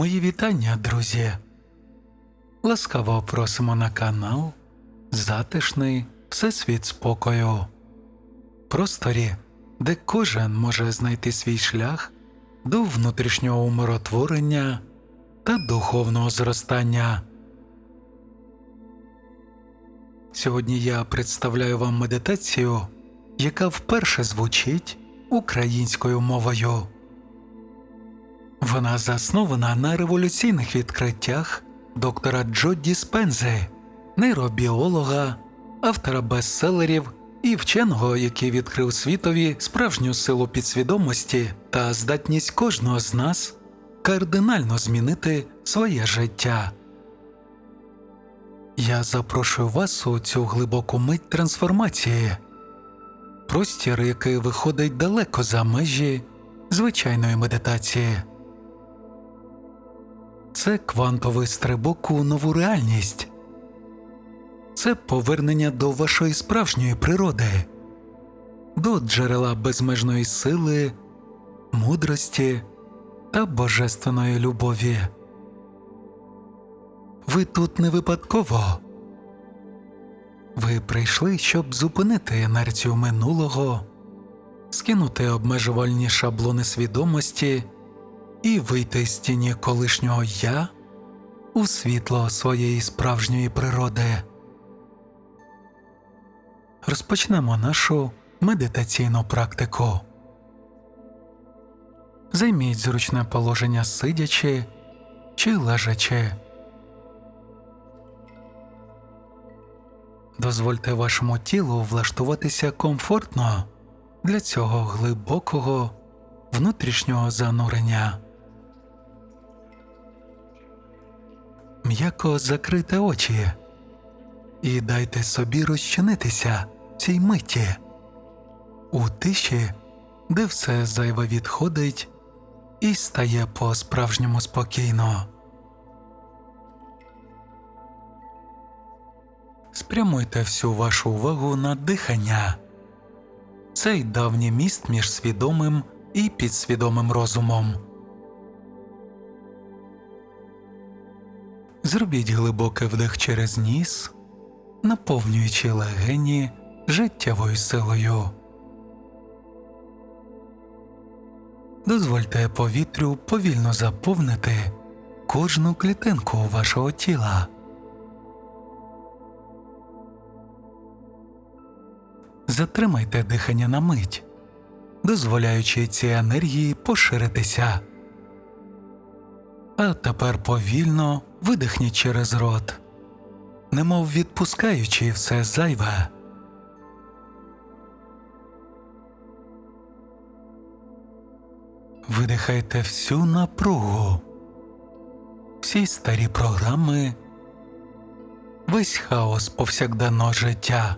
Мої вітання, друзі. Ласкаво просимо на канал Затишний Всесвіт спокою. Просторі, де кожен може знайти свій шлях до внутрішнього умиротворення та духовного зростання. Сьогодні я представляю вам медитацію, яка вперше звучить українською мовою. Вона заснована на революційних відкриттях доктора Джо Діспензи, нейробіолога, автора бестселерів і вченого, який відкрив світові справжню силу підсвідомості та здатність кожного з нас кардинально змінити своє життя. Я запрошую вас у цю глибоку мить трансформації, простір, який виходить далеко за межі звичайної медитації. Це квантовий стрибок у нову реальність, це повернення до вашої справжньої природи, до джерела безмежної сили, мудрості та божественної любові. Ви тут не випадково. Ви прийшли, щоб зупинити інерцію минулого, скинути обмежувальні шаблони свідомості і вийти з тіні колишнього я у світло своєї справжньої природи. Розпочнемо нашу медитаційну практику. Займіть зручне положення сидячи чи лежачи. Дозвольте вашому тілу влаштуватися комфортно для цього глибокого внутрішнього занурення. М'яко закрийте очі і дайте собі розчинитися в цій миті у тиші, де все зайве відходить і стає по справжньому спокійно. Спрямуйте всю вашу увагу на дихання. Цей давній міст між свідомим і підсвідомим розумом. Зробіть глибокий вдих через ніс, наповнюючи легені життєвою силою. Дозвольте повітрю повільно заповнити кожну клітинку вашого тіла. Затримайте дихання на мить, дозволяючи цій енергії поширитися. А тепер повільно видихніть через рот, немов відпускаючи все зайве. Видихайте всю напругу, всі старі програми, весь хаос повсякденного життя.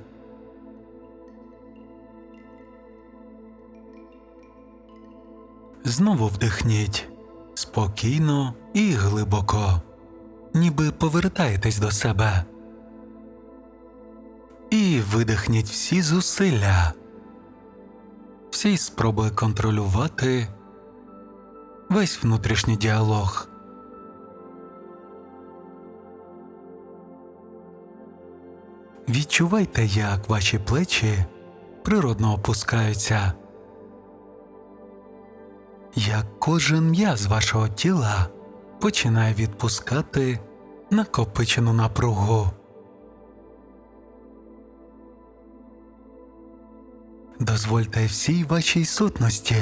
Знову вдихніть спокійно і глибоко, ніби повертаєтесь до себе. І видихніть всі зусилля, всі спроби контролювати весь внутрішній діалог. Відчувайте, як ваші плечі природно опускаються як кожен м'яз вашого тіла починає відпускати накопичену напругу. Дозвольте всій вашій сутності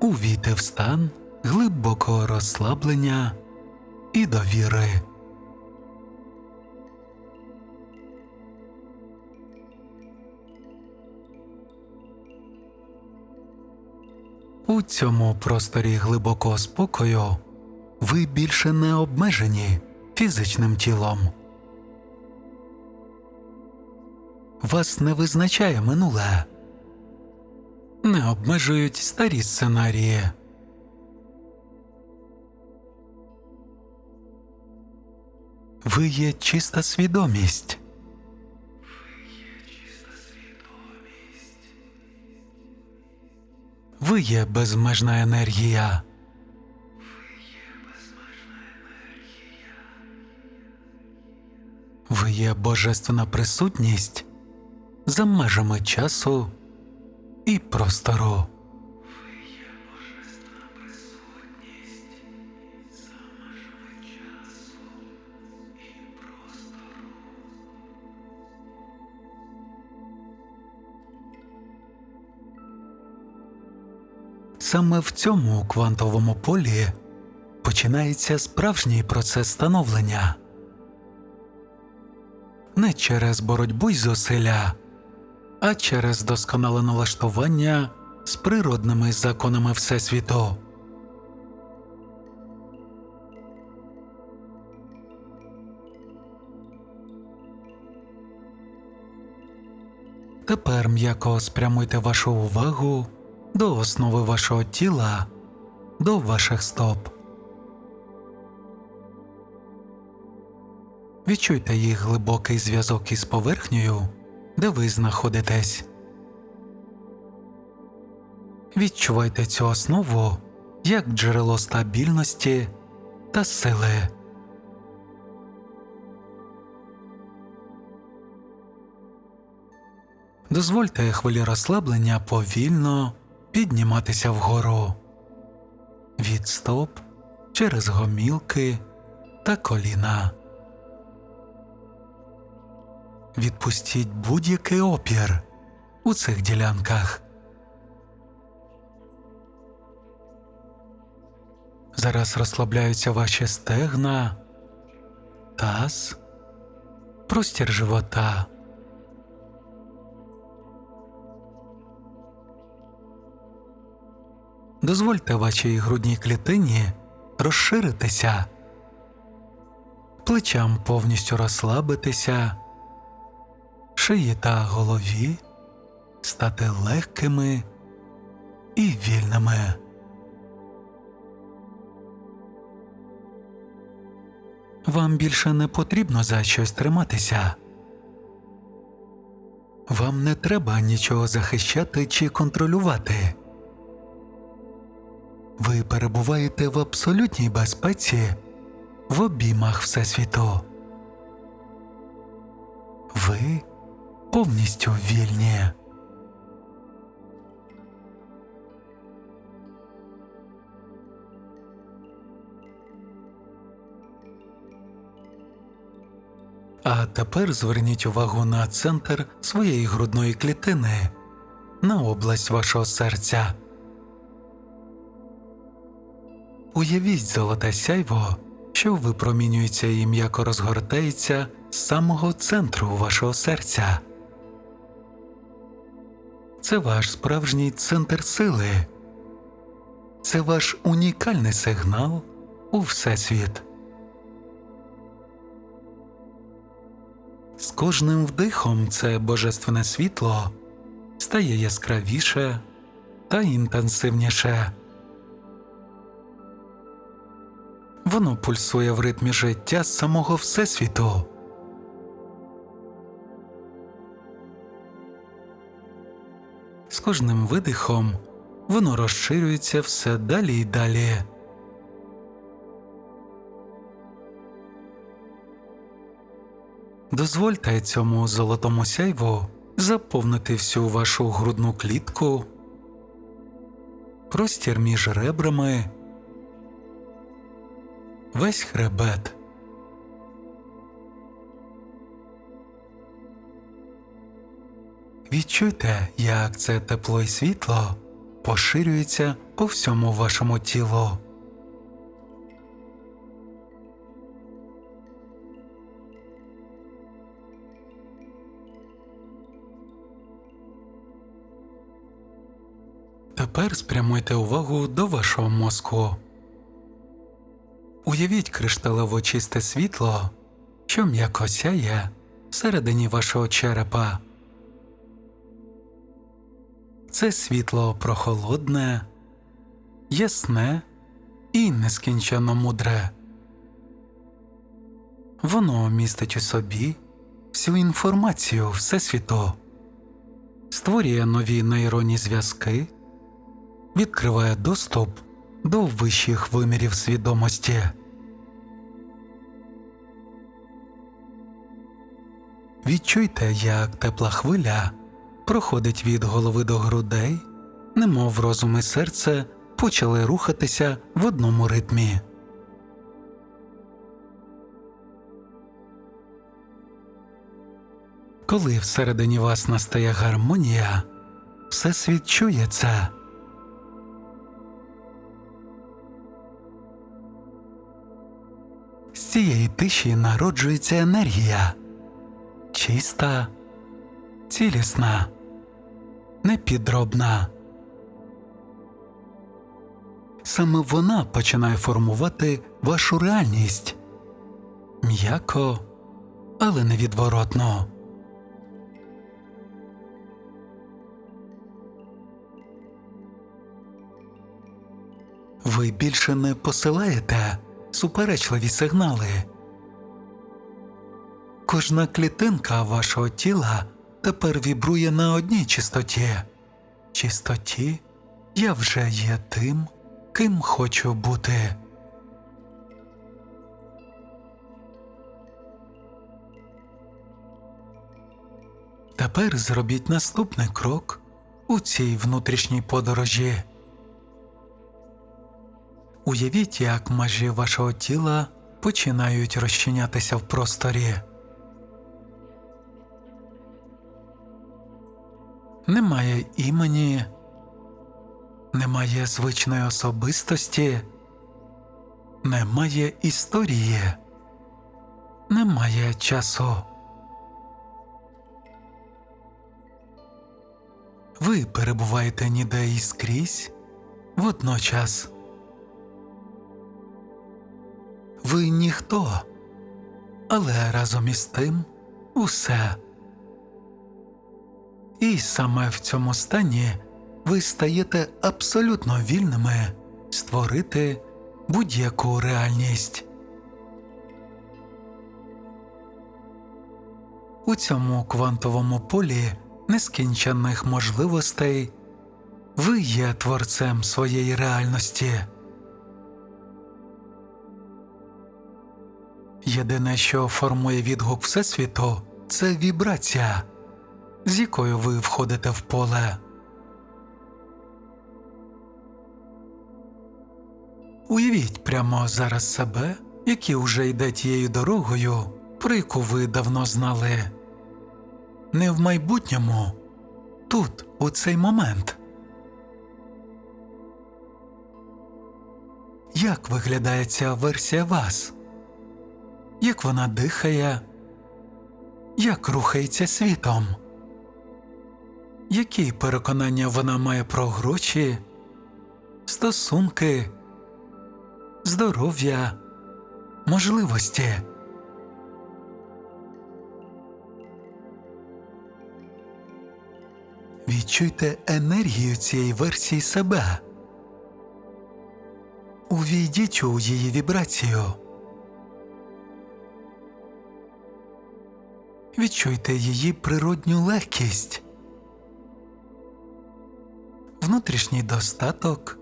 увійти в стан глибокого розслаблення і довіри. У цьому просторі глибокого спокою ви більше не обмежені фізичним тілом. Вас не визначає минуле, не обмежують старі сценарії. Ви є чиста свідомість. Ви є безмежна енергія. Ви є божественна присутність за межами часу і простору. Саме в цьому квантовому полі починається справжній процес становлення. Не через боротьбу й зусилля, а через досконале налаштування з природними законами Всесвіту. Тепер м'яко спрямуйте вашу увагу до основи вашого тіла, до ваших стоп. Відчуйте їх глибокий зв'язок із поверхнею, де ви знаходитесь. Відчувайте цю основу як джерело стабільності та сили. Дозвольте хвилі розслаблення повільно підніматися вгору від стоп через гомілки та коліна. Відпустіть будь-який опір у цих ділянках. Зараз розслабляються ваші стегна, таз, простір живота. Дозвольте вашій грудній клітині розширитися, плечам повністю розслабитися, шиї та голові стати легкими і вільними. Вам більше не потрібно за щось триматися. Вам не треба нічого захищати чи контролювати. Ви перебуваєте в абсолютній безпеці в обіймах Всесвіту. Ви повністю вільні. А тепер зверніть увагу на центр своєї грудної клітини, на область вашого серця. Уявіть золоте сяйво, що випромінюється і м'яко розгортається з самого центру вашого серця. Це ваш справжній центр сили, це ваш унікальний сигнал у Всесвіт. З кожним вдихом це божественне світло стає яскравіше та інтенсивніше. Воно пульсує в ритмі життя самого Всесвіту. Кожним видихом воно розширюється все далі й далі. Дозвольте цьому золотому сяйву заповнити всю вашу грудну клітку, простір між ребрами, весь хребет. Відчуйте, як це тепло й світло поширюється по всьому вашому тілу. Тепер спрямуйте увагу до вашого мозку. Уявіть кришталево чисте світло, що м'яко сяє всередині вашого черепа. Це світло прохолодне, ясне і нескінченно мудре. Воно містить у собі всю інформацію Всесвіту, створює нові нейронні зв'язки, відкриває доступ до вищих вимірів свідомості. Відчуйте, як тепла хвиля проходить від голови до грудей, немов розум і серце почали рухатися в одному ритмі. Коли всередині вас настає гармонія, всесвіт чує це. З цієї тиші народжується енергія чиста, цілісна, непідробна. Саме вона починає формувати вашу реальність м'яко, але невідворотно. Ви більше не посилаєте суперечливі сигнали. Кожна клітинка вашого тіла тепер вібрує на одній чистоті. Чистоті я вже є тим, ким хочу бути. Тепер зробіть наступний крок у цій внутрішній подорожі. Уявіть, як межі вашого тіла починають розчинятися в просторі. Немає імені, немає звичної особистості, немає історії, немає часу. Ви перебуваєте ніде і скрізь водночас. Ви ніхто, але разом із тим усе. І саме в цьому стані ви стаєте абсолютно вільними створити будь-яку реальність. У цьому квантовому полі нескінченних можливостей ви є творцем своєї реальності. Єдине, що формує відгук Всесвіту, це вібрація, з якою ви входите в поле. Уявіть прямо зараз себе, який уже йде тією дорогою, про яку ви давно знали. Не в майбутньому, тут, у цей момент. Як виглядає ця версія вас? Як вона дихає, як рухається світом? Які переконання вона має про гроші, стосунки, здоров'я, можливості? Відчуйте енергію цієї версії себе. Увійдіть у її вібрацію. Відчуйте її природню легкість, внутрішній достаток,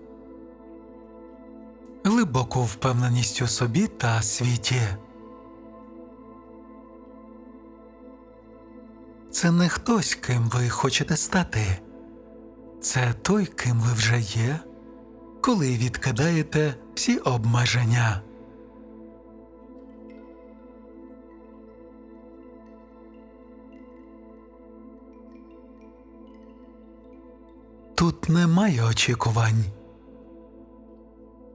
глибоку впевненість у собі та світі. Це не хтось, ким ви хочете стати, це той, ким ви вже є, коли відкидаєте всі обмеження. Тут немає очікувань,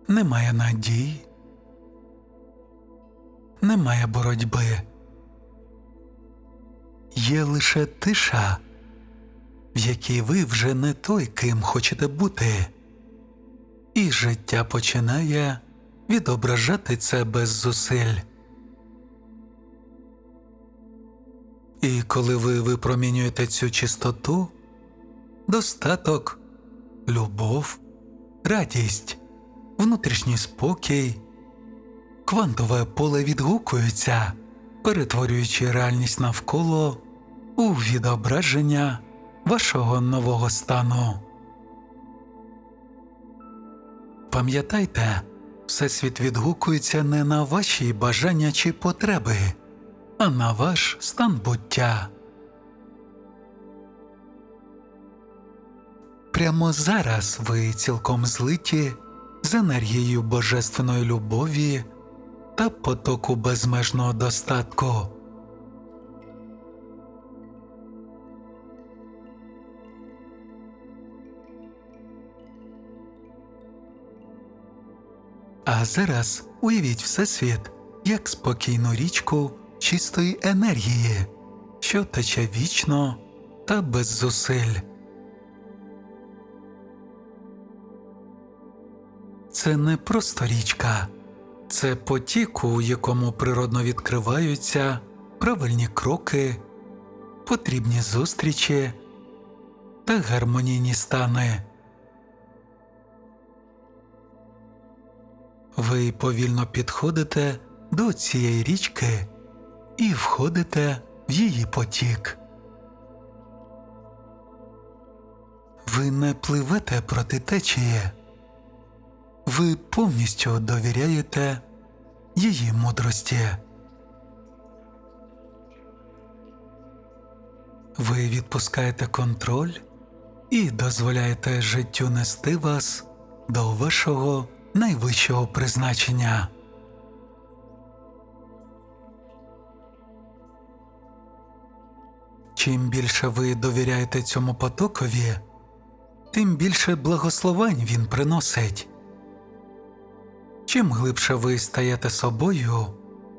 немає надій, немає боротьби. Є лише тиша, в якій ви вже не той, ким хочете бути, і життя починає відображати це без зусиль. І коли ви випромінюєте цю чистоту, достаток, любов, радість, внутрішній спокій, квантове поле відгукується, перетворюючи реальність навколо у відображення вашого нового стану. Пам'ятайте, Всесвіт відгукується не на ваші бажання чи потреби, а на ваш стан буття. Прямо зараз ви цілком злиті з енергією божественної любові та потоку безмежного достатку. А зараз уявіть Всесвіт як спокійну річку чистої енергії, що тече вічно та без зусиль. Це не просто річка, це потік, у якому природно відкриваються правильні кроки, потрібні зустрічі та гармонійні стани. Ви повільно підходите до цієї річки і входите в її потік. Ви не пливете проти течії, ви повністю довіряєте її мудрості. Ви відпускаєте контроль і дозволяєте життю нести вас до вашого найвищого призначення. Чим більше ви довіряєте цьому потокові, тим більше благословень він приносить. Чим глибше ви стаєте собою,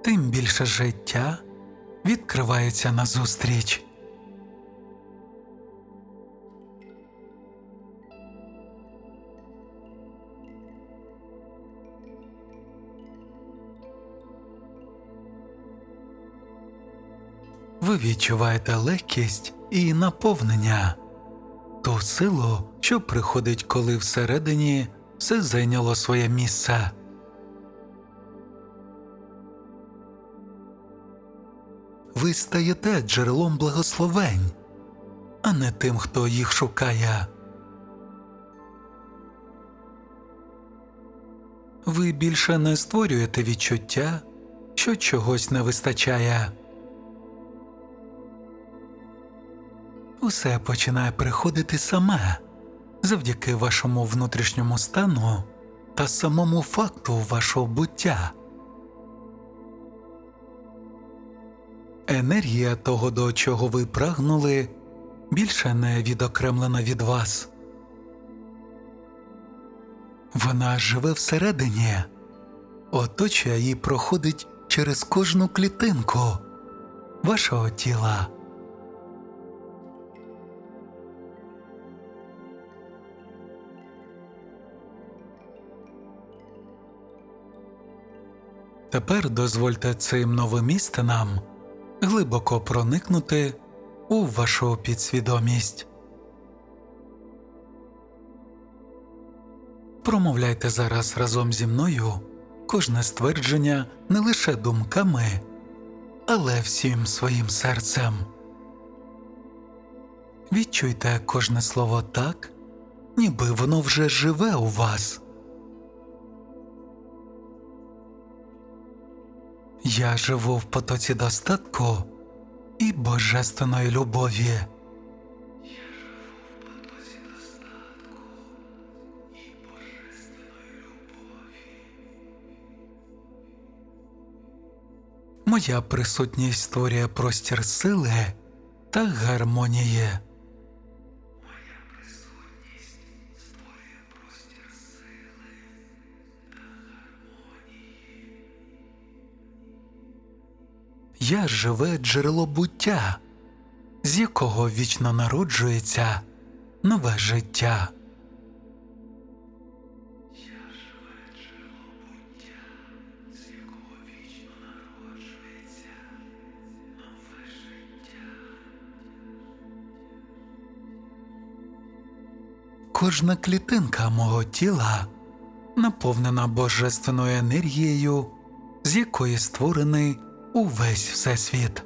тим більше життя відкривається назустріч. Ви відчуваєте легкість і наповнення, ту силу, що приходить, коли всередині все зайняло своє місце. Ви стаєте джерелом благословень, а не тим, хто їх шукає. Ви більше не створюєте відчуття, що чогось не вистачає. Усе починає приходити саме завдяки вашому внутрішньому стану та самому факту вашого буття. Енергія того, до чого ви прагнули, більше не відокремлена від вас. Вона живе всередині, оточує і проходить через кожну клітинку вашого тіла. Тепер дозвольте цим новим істинам глибоко проникнути у вашу підсвідомість. Промовляйте зараз разом зі мною кожне ствердження не лише думками, але всім своїм серцем. Відчуйте кожне слово так, ніби воно вже живе у вас. Я живу в потоці достатку і божественної любові. Моя присутність створює простір сили та гармонії. Я живе джерело буття, з якого вічно народжується нове життя. Кожна клітинка мого тіла наповнена божественною енергією, з якої створений увесь всесвіт.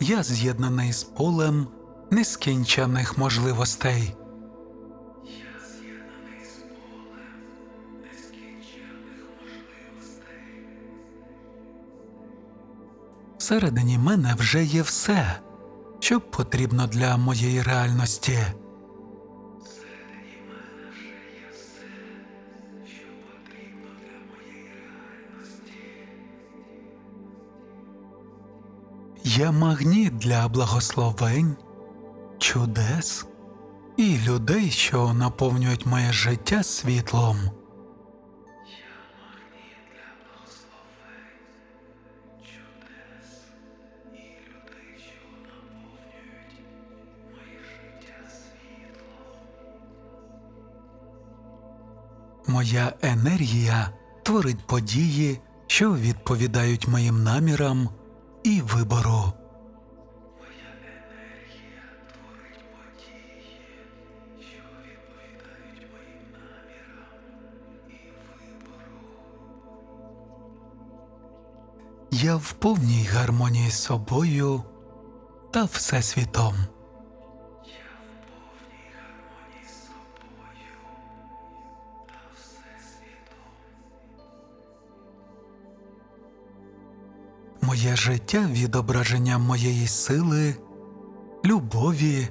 я з'єднаний з полем нескінчених можливостей. Всередині мене вже є все, що потрібно для моєї реальності. Я магніт для благословень, чудес і людей, що наповнюють моє життя світлом. Моя енергія творить події, що відповідають моїм намірам і вибору. Я в повній гармонії з собою та всесвітом. Життя відображення моєї сили, любові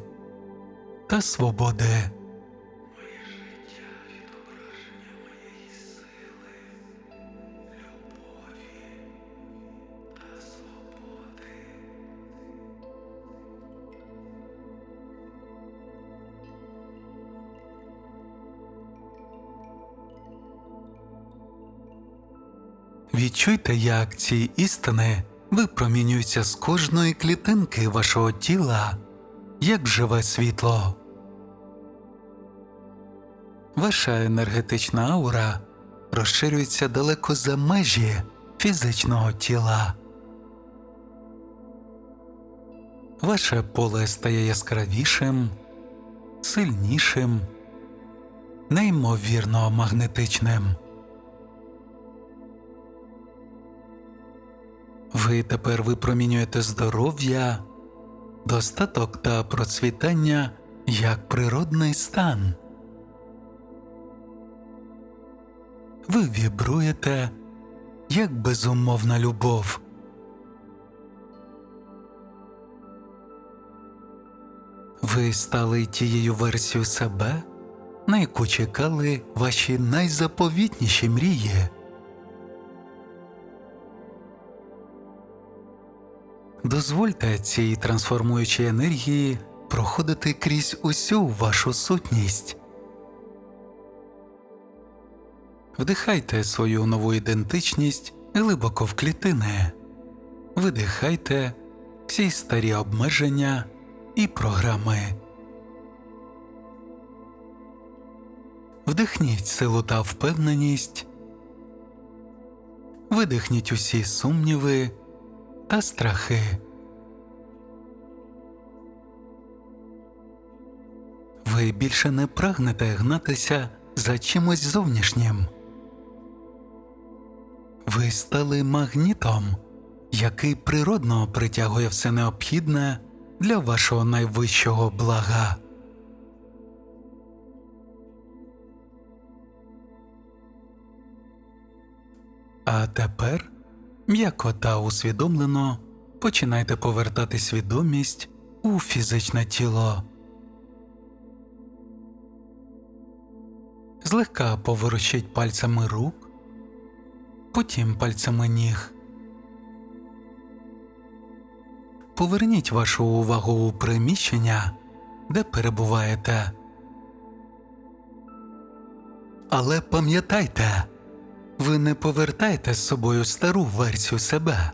та свободи. Відчуйте, як ці істини випромінюються з кожної клітинки вашого тіла, як живе світло. Ваша енергетична аура розширюється далеко за межі фізичного тіла. Ваше поле стає яскравішим, сильнішим, неймовірно магнетичним. Ви тепер випромінюєте здоров'я, достаток та процвітання як природний стан. Ви вібруєте як безумовна любов. Ви стали тією версією себе, на яку чекали ваші найзаповітніші мрії. Дозвольте цій трансформуючій енергії проходити крізь усю вашу сутність. Вдихайте свою нову ідентичність глибоко в клітини, видихайте всі старі обмеження і програми. Вдихніть силу та впевненість, видихніть усі сумніви та страхи. Ви більше не прагнете гнатися за чимось зовнішнім. Ви стали магнітом, який природно притягує все необхідне для вашого найвищого блага. А тепер м'яко та усвідомлено починайте повертати свідомість у фізичне тіло. Злегка поворушіть пальцями рук, потім пальцями ніг. Поверніть вашу увагу у приміщення, де перебуваєте. Але пам'ятайте, ви не повертаєте з собою стару версію себе.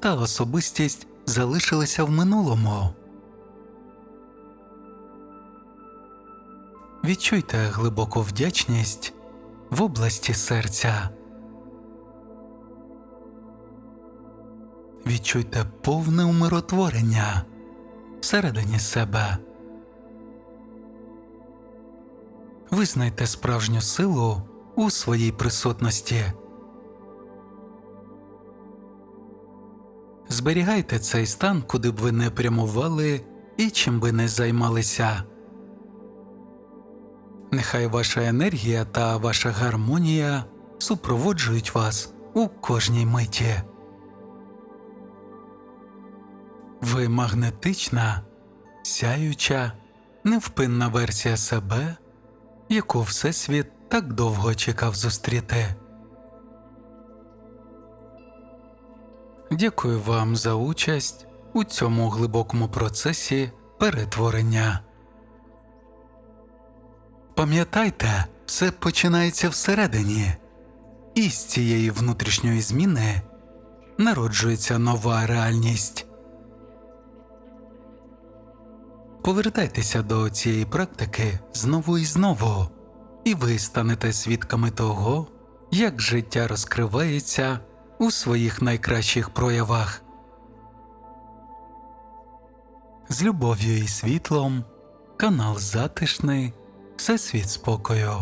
Та особистість залишилася в минулому. Відчуйте глибоку вдячність в області серця. Відчуйте повне умиротворення всередині себе. Визнайте справжню силу у своїй присутності. Зберігайте цей стан, куди б ви не прямували і чим би не займалися. Нехай ваша енергія та ваша гармонія супроводжують вас у кожній миті. Ви магнетична, сяюча, невпинна версія себе, яку Всесвіт так довго чекав зустріти. Дякую вам за участь у цьому глибокому процесі перетворення. Пам'ятайте, все починається всередині, і з цієї внутрішньої зміни народжується нова реальність. Повертайтеся до цієї практики знову і знову, і ви станете свідками того, як життя розкривається у своїх найкращих проявах. З любов'ю і світлом, канал Затишний, Всесвіт спокою.